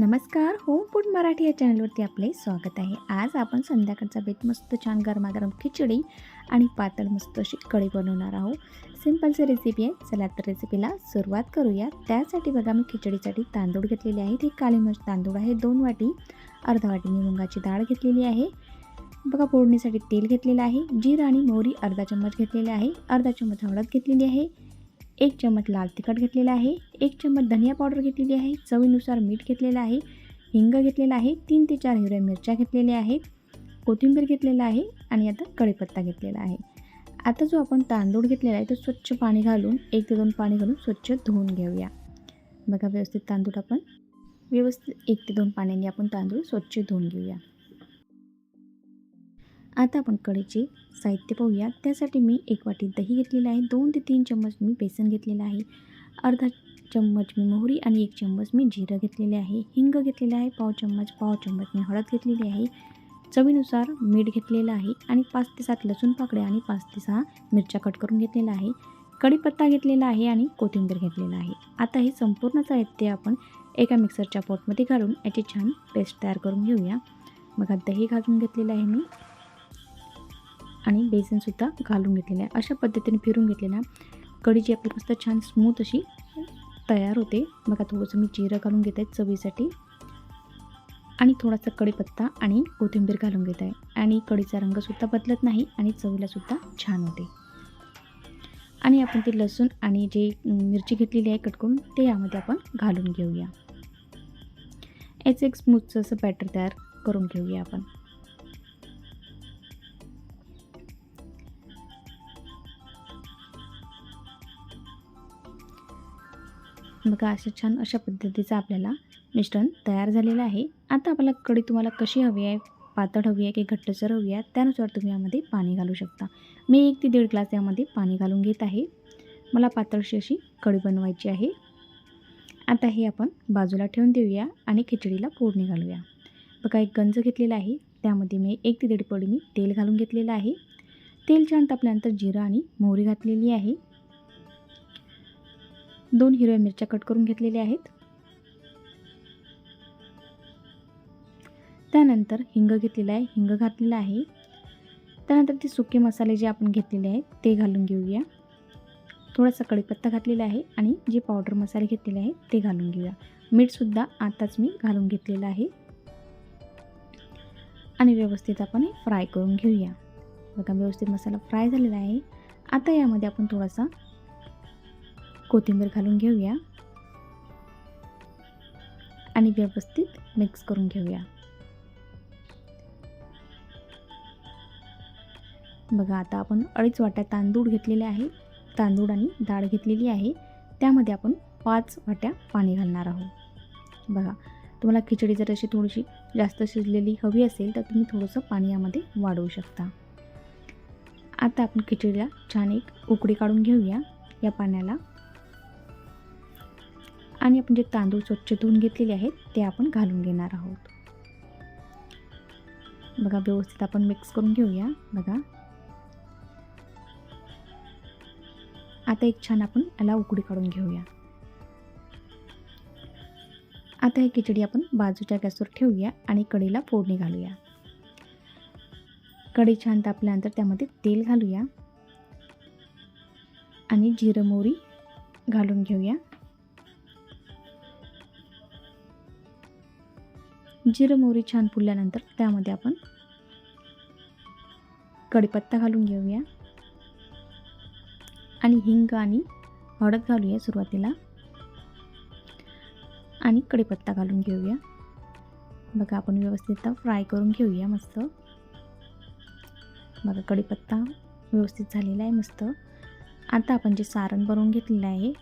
नमस्कार home food Marathi या चॅनलवरती आपले स्वागत आहे. आज आपण संध्याकाळचा बेत मस्त छान गरमागरम खिचडी आणि पातळ मस्त अशी कढी बनवणार आहोत. सिम्पलची रेसिपी आहे. चला तर रेसिपीला सुरुवात करूया. त्यासाठी बघा मी खिचडीसाठी तांदूळ घेतलेले आहेत. हे काळी मिर्च तांदूळ आहे. दोन वाटी अर्धा वाटी मी मुंगाची डाळ घेतलेली आहे. बघा फोडणीसाठी तेल घेतलेलं आहे. जीर आणि मोहरी अर्धा चम्मच घेतलेले आहे. अर्धा चम्मच हळद घेतलेली आहे. एक चम्मच लाल तिखट घेतलेला आहे एक चम्मच धनिया पावडर घेतलेली आहे चवीनुसार मीठ घेतलेलं आहे हिंग घेतलेला आहे तीन ते चार हिरव्या मिरच्या घेतलेल्या आहेत कोथिंबीर घेतलेला आहे आणि आता कढीपत्ता घेतलेला आहे. आता जो आपण तांदूळ घेतलेला आहे तो स्वच्छ पाणी घालून एक ते दोन पाणी घालून स्वच्छ धुवून घेऊया. बघा व्यवस्थित तांदूळ आपण व्यवस्थित एक ते दोन पाण्याने आपण तांदूळ स्वच्छ धुवून घेऊया. आता आपण कडेचे साहित्य पाहूया त्यासाठी मी एक वाटी दही घेतलेलं आहे. दोन ते तीन चम्मच मी बेसन घेतलेलं आहे. अर्धा चम्मच मी मोहरी आणि एक चम्मच मी जिरं घेतलेले आहे. हिंग घेतलेलं आहे. पाव चम्मच पाव चम्मच मी हळद घेतलेली आहे. चवीनुसार मीठ घेतलेलं आहे आणि पाच ते सात लसूण पाकड्या आणि पाच ते सहा मिरच्या कट करून घेतलेला आहे. कढीपत्ता घेतलेला आहे आणि कोथिंबीर घेतलेला आहे. आता हे संपूर्ण साहित्य आपण एका मिक्सरच्या पॉटमध्ये घालून याची छान पेस्ट तयार करून घेऊया. मग दही घालून घेतलेलं आहे मी. आणि बेसनसुद्धा घालून घेतलेलं आहे. अशा पद्धतीने फिरून घेतलेल्या कढीची आपली मस्त छान स्मूथ अशी तयार होते. बघा थोडंसं मी जिरं घालून घेत आहे चवीसाठी. आणि थोडासा कढीपत्ता आणि कोथिंबीर घालून घेत. आहे आणि कढीचा रंगसुद्धा बदलत नाही आणि चवीलासुद्धा छान होते. आणि आपण ते लसूण आणि जे मिरची घेतलेली आहे कटकून ते यामध्ये आपण घालून घेऊया. याचं एक स्मूथचं असं बॅटर तयार करून घेऊया आपण. बघा असं छान अशा पद्धतीचं आपल्याला मिश्रण तयार झालेलं आहे. आता आपल्याला कढी तुम्हाला कशी हवी आहे पातळ हवी आहे की घट्टसर हवी आहे त्यानुसार तुम्ही यामध्ये पाणी घालू शकता. मी एक ते दीड ग्लास यामध्ये पाणी घालून घेत आहे. मला पातळशी अशी कढी बनवायची आहे. आता हे आपण बाजूला ठेवून देऊया आणि खिचडीला फोडणी घालूया. बघा एक गंज घेतलेला आहे. त्यामध्ये मी एक ते दीड पडी मी तेल घालून घेतलेलं आहे. तेल छान तापल्यानंतर जिरं आणि मोहरी घातलेली आहे. दोन हिरव्या मिरच्या कट करून घेतलेल्या आहेत. त्यानंतर हिंग घेतलेला आहे हिंग घातलेला आहे. त्यानंतर ते सुके मसाले जे आपण घेतलेले आहेत ते घालून घेऊया. थोडासा कढीपत्ता घातलेला आहे आणि जे पावडर मसाले घेतलेले आहेत ते घालून घेऊया. मीठसुद्धा आताच मी घालून घेतलेलं आहे. आणि व्यवस्थित आपण हे फ्राय करून घेऊया. बघा व्यवस्थित मसाला फ्राय झालेला आहे. आता यामध्ये आपण थोडासा कोथिंबीर घालून घेऊया. आणि व्यवस्थित मिक्स करून घेऊया. बघा आता आपण अडीच वाट्या तांदूळ घेतलेले आहे. तांदूळ आणि डाळ घेतलेली आहे. त्यामध्ये आपण पाच वाट्या पाणी घालणार आहोत. बघा तुम्हाला खिचडी जर अशी थोडीशी जास्त शिजलेली हवी असेल तर तुम्ही थोडंसं पाणी यामध्ये वाढवू शकता. आता आपण खिचडीला छान एक उकडी काढून घेऊया. या पाण्याला आणि आपण जे तांदूळ स्वच्छ धुवून घेतलेले आहेत ते आपण घालून घेणार आहोत. बघा व्यवस्थित आपण मिक्स करून घेऊया. बघा. आता एक छान आपण याला उकडी काढून घेऊया. आता ही खिचडी आपण बाजूच्या गॅसवर ठेवूया आणि कढीला फोडणी घालूया. कढी छान तापल्यानंतर त्यामध्ये तेल घालूया. आणि जिरं मोहरी घालून घेऊया. जिरं मोहरी छान फुलल्यानंतर त्यामध्ये आपण कढीपत्ता घालून घेऊया. आणि हिंग आणि हळद घालूया सुरुवातीला. आणि कढीपत्ता घालून घेऊया. बघा आपण व्यवस्थित फ्राय करून घेऊया मस्त. बघा कढीपत्ता व्यवस्थित झालेला आहे मस्त. आता आपण जे सारण बनवून घेतलेलं आहे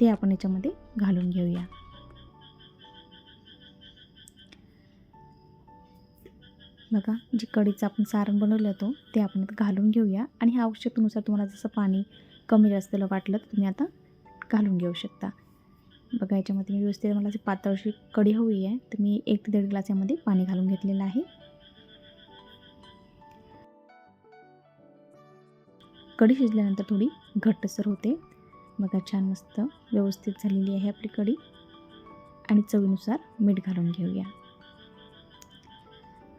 ते आपण याच्यामध्ये घालून घेऊया. बघा जे कढीचं आपण सारण बनवलं होतो ते आपण आता घालून घेऊया. आणि ह्या आवश्यकतेनुसार तुम्हाला जसं पाणी कमी जास्त वाटलं तर तुम्ही आता घालून घेऊ शकता. बघा याच्यामध्ये मी व्यवस्थित मला अशी पातळशी कढी हवी आहे तर मी एक ते दीड ग्लास यामध्ये पाणी घालून घेतलेलं आहे. कढी शिजल्यानंतर थोडी घट्टसर होते. बघा छान मस्त व्यवस्थित झालेली आहे आपली कढी. आणि चवीनुसार मीठ घालून घेऊया.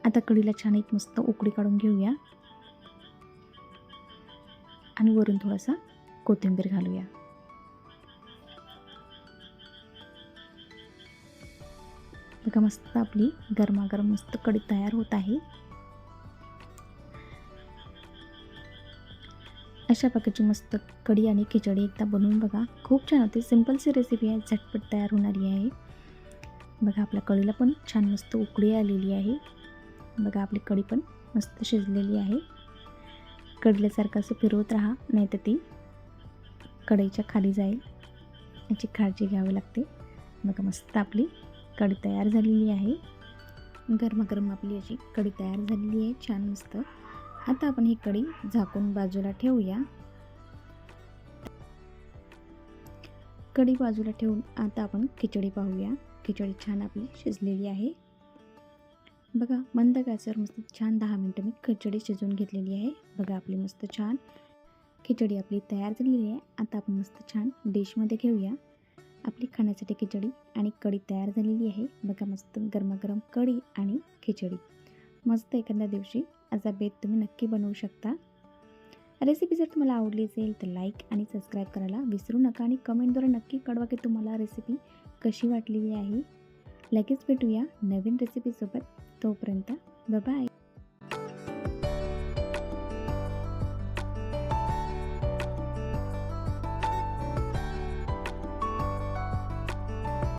आता कढीला छान एक मस्त उकडी काढून घेऊया. आणि वरून थोडासा कोथिंबीर घालूया. बघा मस्त आपली गरमागरम मस्त कढी तयार होत आहे. अशा प्रकारची मस्त कढी आणि खिचडी एकदा बनवून बघा. खूप छान होते. सिम्पलची रेसिपी आहे. झटपट तयार होणारी आहे. बघा आपल्या कढीला पण छान मस्त उकळी आलेली आहे. बघा आपली कढी पण मस्त शिजलेली आहे. कडल्यासारखं असं फिरवत राहा नाही तर ती कढईच्या खाली जाईल. याची काळजी घ्यावी लागते. बघा मस्त आपली कढी तयार झालेली आहे. गरमागरम आपली अशी कढी तयार झालेली आहे छान मस्त. आता आपण ही कढी झाकून बाजूला ठेवूया. कढी बाजूला ठेवून आता आपण खिचडी पाहूया. खिचडी छान आपली शिजलेली आहे. बघा मंद गॅसवर मस्त छान दहा मिनटं मी खिचडी शिजवून घेतलेली आहे. बघा आपली मस्त छान खिचडी आपली तयार झालेली आहे. आता आपण मस्त छान डिशमध्ये घेऊया. आपली खाण्यासाठी खिचडी आणि कढी तयार झालेली आहे. बघा मस्त गरमागरम कढी आणि खिचडी. मस्त एखाद्या दिवशी असा बेत तुम्ही नक्की बनवू शकता. रेसिपी जर तुम्हाला आवडली असेल तर लाईक आणि सबस्क्राईब करायला विसरू नका आणि कमेंटद्वारे नक्की कळवा की तुम्हाला रेसिपी कशी वाटलेली आहे. लगेच भेटूया नवीन रेसिपीसोबत तोपर्यंत बाय